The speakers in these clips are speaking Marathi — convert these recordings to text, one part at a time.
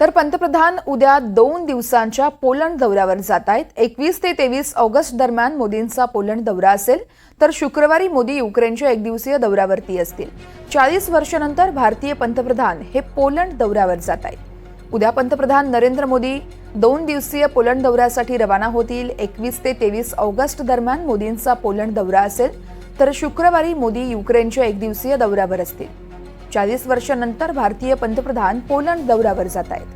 तर पंतप्रधान उद्या दोन दिवसांच्या पोलंड दौऱ्यावर जात आहेत एकवीस ते तेवीस ऑगस्ट दरम्यान मोदींचा पोलंड दौरा असेल तर शुक्रवारी मोदी युक्रेनच्या एकदिवसीय दौऱ्यावरती असतील. चाळीस वर्षानंतर भारतीय पंतप्रधान हे पोलंड दौऱ्यावर जात आहेत उद्या पंतप्रधान नरेंद्र मोदी दोन दिवसीय पोलंड दौऱ्यासाठी रवाना होतील. एकवीस ते तेवीस ऑगस्ट दरम्यान मोदींचा पोलंड दौरा असेल तर शुक्रवारी मोदी युक्रेनच्या एकदिवसीय दौऱ्यावर असतील. चाळीस वर्षानंतर भारतीय पंतप्रधान पोलंड दौऱ्यावर जात आहेत.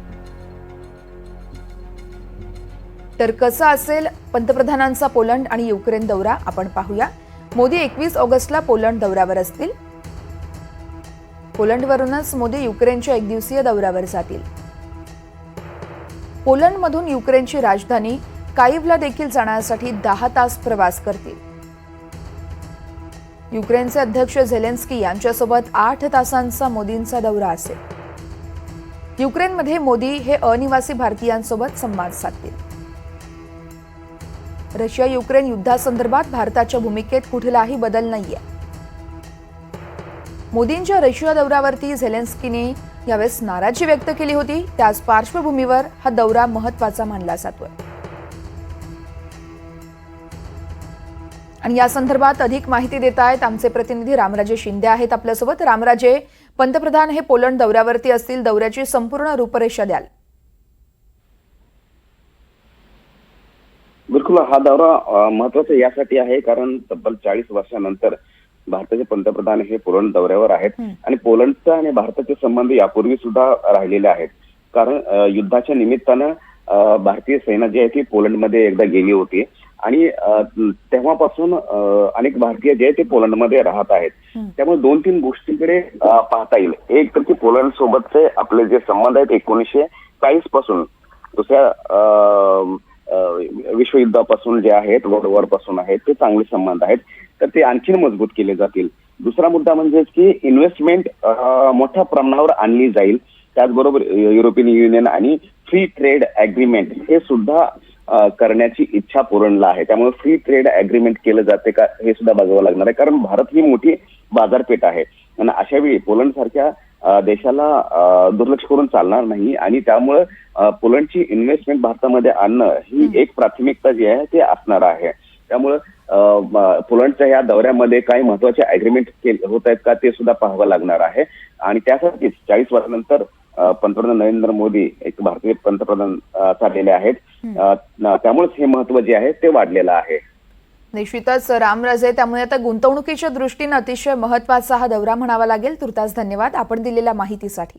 तर कसा असेल पंतप्रधानांचा पोलंड आणि युक्रेन दौरा? आपण पाहूया. मोदी एकवीस ऑगस्टला पोलंड दौऱ्यावर असतील. पोलंडवरूनच मोदी युक्रेनच्या एकदिवसीय दौऱ्यावर जातील. पोलंडमधून युक्रेनची राजधानी काईवला देखील जाण्यासाठी दहा तास प्रवास करतील. युक्रेनचे अध्यक्ष झेलेन्स्की यांच्यासोबत आठ तासांचा मोदींचा दौरा असेल. युक्रेनमध्ये मोदी हे अनिवासी भारतीयांसोबत संवाद साधतील. रशिया युक्रेन युद्धासंदर्भात भारताच्या भूमिकेत कुठलाही बदल नाहीये. मोदींच्या रशिया दौऱ्यावरती झेलेन्स्कीने यावेळेस नाराजी व्यक्त केली होती. त्याच पार्श्वभूमीवर हा दौरा महत्त्वाचा मानला जातोय. आणि या संदर्भात अधिक माहिती देत आहेत आमचे प्रतिनिधी रामराजे शिंदे आहेत आपल्यासोबत. रामराजे पंतप्रधान हे पोलंड दौऱ्यावरती असतील दौऱ्याची संपूर्ण रूपरेषा द्याल. बिलकुल हा दौरा महत्त्वाचा यासाठी आहे कारण तब्बल चाळीस वर्षानंतर भारताचे पंतप्रधान हे पोलंड दौऱ्यावर आहेत. आणि पोलंडचा आणि भारताचे संबंध यापूर्वी सुद्धा राहिलेले आहेत. कारण युद्धाच्या निमित्तानं भारतीय सेना जी आहे ती पोलंडमध्ये एकदा गेली होती. आणि तेव्हापासून अनेक भारतीय जे आहे ते पोलंडमध्ये राहत आहेत. त्यामुळे दोन तीन गोष्टींकडे पाहता येईल. एक तर की पोलंड सोबतचे आपले जे संबंध आहेत एकोणीसशे चाळीसपासून दुसऱ्या विश्वयुद्धापासून जे आहेत वर्ल्ड वॉरपासून आहेत ते चांगले संबंध आहेत. तर ते आणखीन मजबूत केले जातील. दुसरा मुद्दा म्हणजे की इन्व्हेस्टमेंट मोठ्या प्रमाणावर आणली जाईल. त्याचबरोबर युरोपियन युनियन आणि फ्री ट्रेड अग्रीमेंट हे सुद्धा करण्याची इच्छा पोलंडला आहे. त्यामुळे फ्री ट्रेड अग्रीमेंट केलं जाते का हे सुद्धा बघावं लागणार आहे. कारण भारत ही मोठी बाजारपेठ आहे. आणि अशा वेळी पोलंड सारख्या देशाला दुर्लक्ष करून चालणार नाही. आणि त्यामुळे पोलंडची इन्व्हेस्टमेंट भारतामध्ये आणणं ही एक प्राथमिकता जी आहे ते असणार आहे. त्यामुळे पोलंडच्या या दौऱ्यामध्ये काही महत्त्वाचे अग्रीमेंट होत आहेत का ते सुद्धा पाहावं लागणार आहे. आणि त्यासाठीच चाळीस वर्षानंतर पंतप्रधान नरेंद्र मोदी एक भारतीय पंतप्रधान चाललेले आहेत. त्यामुळेच हे महत्त्व जे आहे ते वाढलेलं आहे. निश्चितच रामराजे त्यामुळे आता गुंतवणुकीच्या दृष्टीनं अतिशय महत्त्वाचा हा दौरा म्हणावा लागेल. तुर्तास धन्यवाद. आपण दिलेल्या माहितीसाठी.